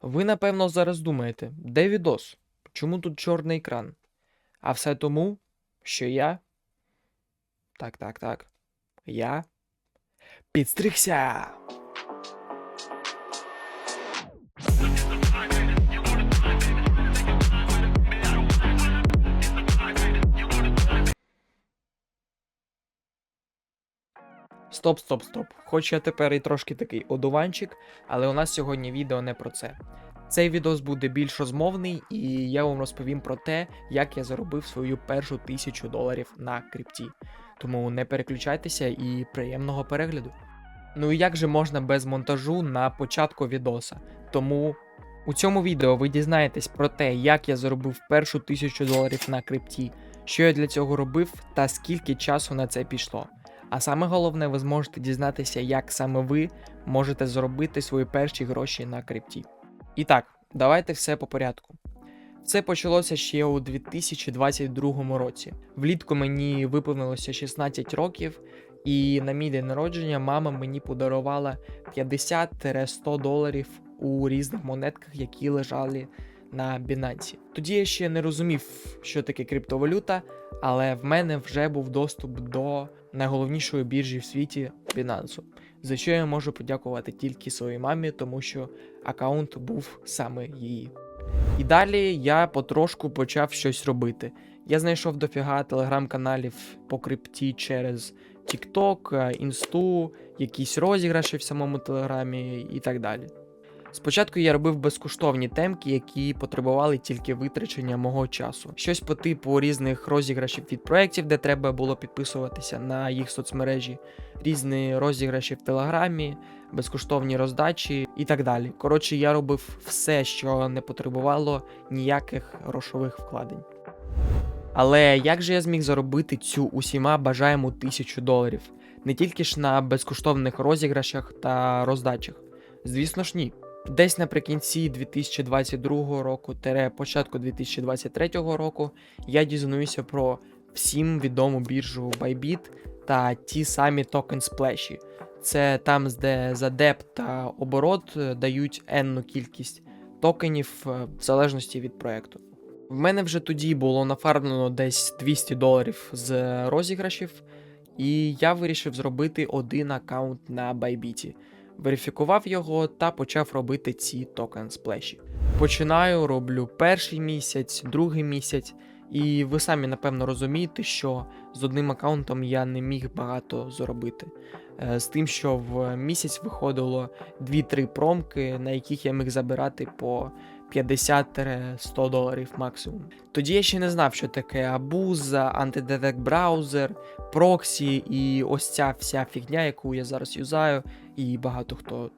Ви, напевно, зараз думаєте, де відос? Чому тут чорний екран? А все тому, що я. Так, так, так. Я. Підстригся! Стоп, стоп, стоп. Хоч я тепер і трошки такий одуванчик, але у нас сьогодні відео не про це. Цей відос буде більш розмовний, і я вам розповім про те, як я заробив свою першу тисячу доларів на крипті. Тому не переключайтеся і приємного перегляду. Ну і як же можна без монтажу на початку відоса? Тому у цьому відео ви дізнаєтесь про те, як я заробив першу тисячу доларів на крипті, що я для цього робив та скільки часу на це пішло. А саме головне, ви зможете дізнатися, як саме ви можете заробити свої перші гроші на крипті. І так, давайте все по порядку. Це почалося ще у 2022 році. Влітку мені виповнилося 16 років, і на мій день народження мама мені подарувала 50-100 доларів у різних монетках, які лежали на Binance. Тоді я ще не розумів, що таке криптовалюта, але в мене вже був доступ до найголовнішої біржі в світі Binance, за що я можу подякувати тільки своїй мамі, тому що аккаунт був саме її. І далі я потрошку почав щось робити. Я знайшов дофіга телеграм-каналів по крипті через TikTok, інсту, якісь розіграші в самому телеграмі і так далі. Спочатку я робив безкоштовні темки, які потребували тільки витрачення мого часу. Щось по типу різних розіграшів від проєктів, де треба було підписуватися на їх соцмережі, різні розіграші в Телеграмі, безкоштовні роздачі і так далі. Коротше, я робив все, що не потребувало ніяких грошових вкладень. Але як же я зміг заробити цю усіма бажаємо тисячу доларів? Не тільки ж на безкоштовних розіграшах та роздачах. Звісно ж, ні. Десь наприкінці 2022 року, тере початку 2023 року, я дізнаюся про всім відому біржу Bybit та ті самі токен сплеші. Це там, де за деп та оборот е, дають енну кількість токенів е, в залежності від проекту. В мене вже тоді було нафармлено десь 200 доларів з розіграшів, і я вирішив зробити один аккаунт на Bybit верифікував його та почав робити ці токен сплеші. Починаю, роблю перший місяць, другий місяць, і ви самі напевно розумієте, що з одним аккаунтом я не міг багато заробити. Е, З тим, що в місяць виходило 2-3 промки, на яких я міг забирати по 50-100 доларів максимум. Тоді я ще не знав, що таке абуза, антидетект браузер, проксі і ось ця вся фігня, яку я зараз юзаю, і багато хто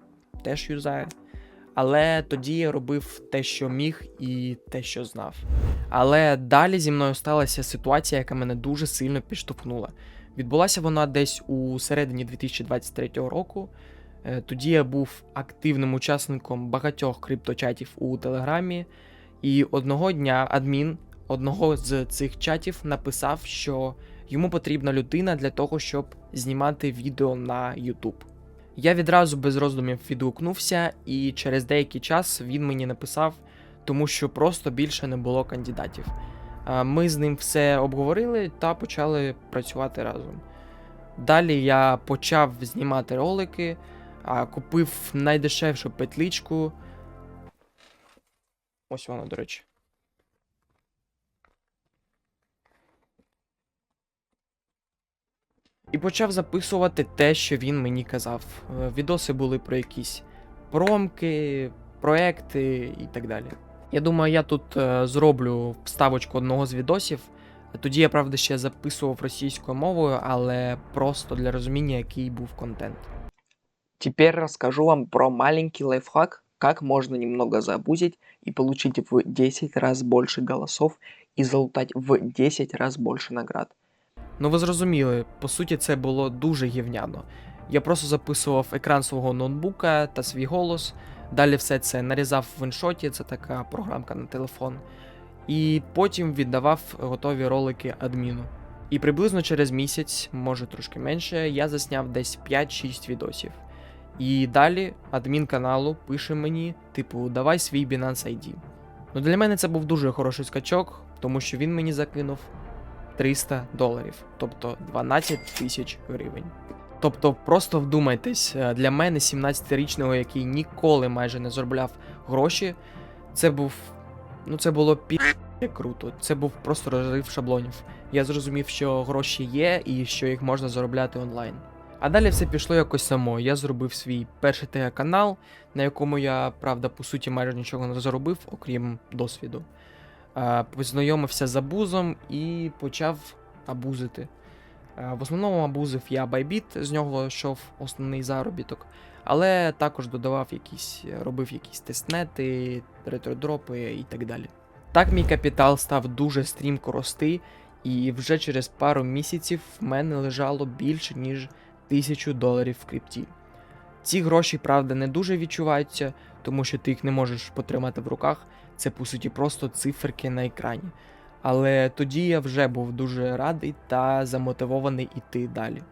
теж юзає. Але тоді я робив те, що міг, і те, що знав. Але далі зі мною сталася ситуація, яка мене дуже сильно підштовхнула. Відбулася вона десь у середині 2023 року. Е, Тоді я був активним учасником багатьох крипточатів у Телеграмі, і одного дня адмін одного з цих чатів написав, що йому потрібна людина для того, щоб знімати відео на YouTube. Я відразу без роздумів відгукнувся, і через деякий час він мені написав, тому що просто більше не було кандидатів. Е, Ми з ним все обговорили та почали працювати разом. Далі я почав знімати ролики, а, купив найдешевшу петличку. Ось вона, до речі. І почав записувати те, що він мені казав. Е, Відоси були про якісь промки, проекти і так далі. Я думаю, я тут е, зроблю вставочку одного з відосів. Тоді я, правда, ще записував російською мовою, але просто для розуміння, який був контент. Теперь расскажу вам про маленький лайфхак, как можно немного забузить и получить в 10 раз больше голосов и залутать в 10 раз больше наград. Ну ви зрозуміли, по суті, це було дуже гівняно. Я просто записував екран свого ноутбука та свій голос. Далі все це нарізав в іншоті, це така програмка на телефон. І потім віддавав готові ролики адміну. І приблизно через місяць, може трошки менше, я засняв десь 5-6 відосів. І далі адмін каналу пише мені, типу, давай свій Binance ID. Ну для мене це був дуже хороший скачок, тому що він мені закинув 300 доларів, тобто 12 тисяч гривень. Тобто, просто вдумайтесь, е, для мене, 17-річного, який ніколи майже не заробляв гроші, це був. Ну, це було пі круто. Це був просто розрив шаблонів. Я зрозумів, що гроші є і що їх можна заробляти онлайн. А далі все пішло якось само. Я зробив свій перший ТГ-канал, на якому я, правда, по суті, майже нічого не заробив, окрім досвіду. Е, Познайомився з абузом і почав абузити. Е, В основному абузив я Bybit, з нього йшов основний заробіток, але також додавав якісь, робив якісь тестнети, ретродропи і так далі. Так мій капітал став дуже стрімко рости, і вже через пару місяців в мене лежало більше, ніж 1000 доларів в крипті. Ці гроші, правда, не дуже відчуваються, тому що ти їх не можеш потримати в руках. Це по суті просто циферки на екрані. Але тоді я вже був дуже радий та замотивований іти далі.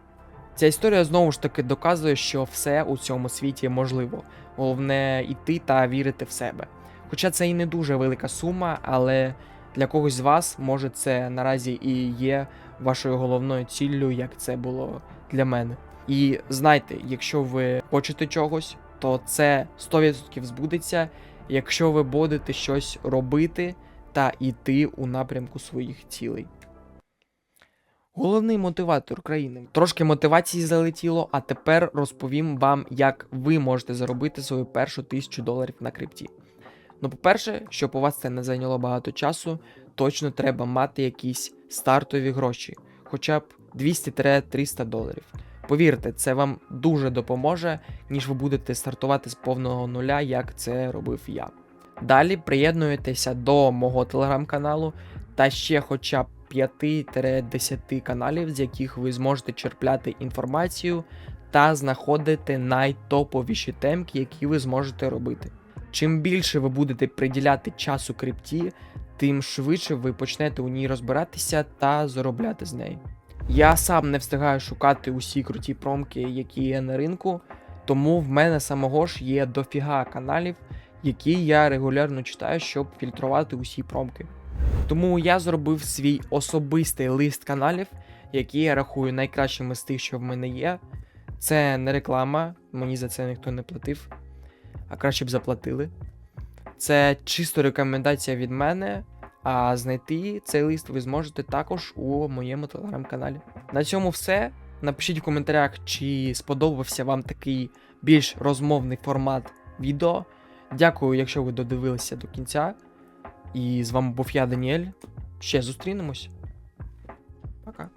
Ця історія знову ж таки доказує, що все у цьому світі можливо. Головне іти та вірити в себе. Хоча це і не дуже велика сума, але для когось з вас може це наразі і є вашою головною ціллю, як це було для мене. І знайте, якщо ви хочете чогось, то це 100% збудеться, якщо ви будете щось робити та йти у напрямку своїх цілей. Головний мотиватор країни. Трошки мотивації залетіло, а тепер розповім вам, як ви можете заробити свою першу тисячу доларів на крипті. Ну, по-перше, щоб у вас це не зайняло багато часу, точно треба мати якісь стартові гроші, хоча б 200-300 доларів. Повірте, це вам дуже допоможе, ніж ви будете стартувати з повного нуля, як це робив я. Далі приєднуєтеся до мого телеграм-каналу та ще хоча б 5-10 каналів, з яких ви зможете черпляти інформацію та знаходити найтоповіші темки, які ви зможете робити. Чим більше ви будете приділяти часу крипті, тим швидше ви почнете у ній розбиратися та заробляти з неї. Я сам не встигаю шукати усі круті промки, які є на ринку, тому в мене самого ж є дофіга каналів, які я регулярно читаю, щоб фільтрувати усі промки. Тому я зробив свій особистий лист каналів, які я рахую найкращими з тих, що в мене є. Це не реклама, мені за це ніхто не платив, а краще б заплатили. Це чисто рекомендація від мене. А знайти цей лист ви зможете також у моєму телеграм-каналі. На цьому все. Напишіть в коментарях, чи сподобався вам такий більш розмовний формат відео. Дякую, якщо ви додивилися до кінця. І з вами був я, Даніель. Ще зустрінемось. Пока.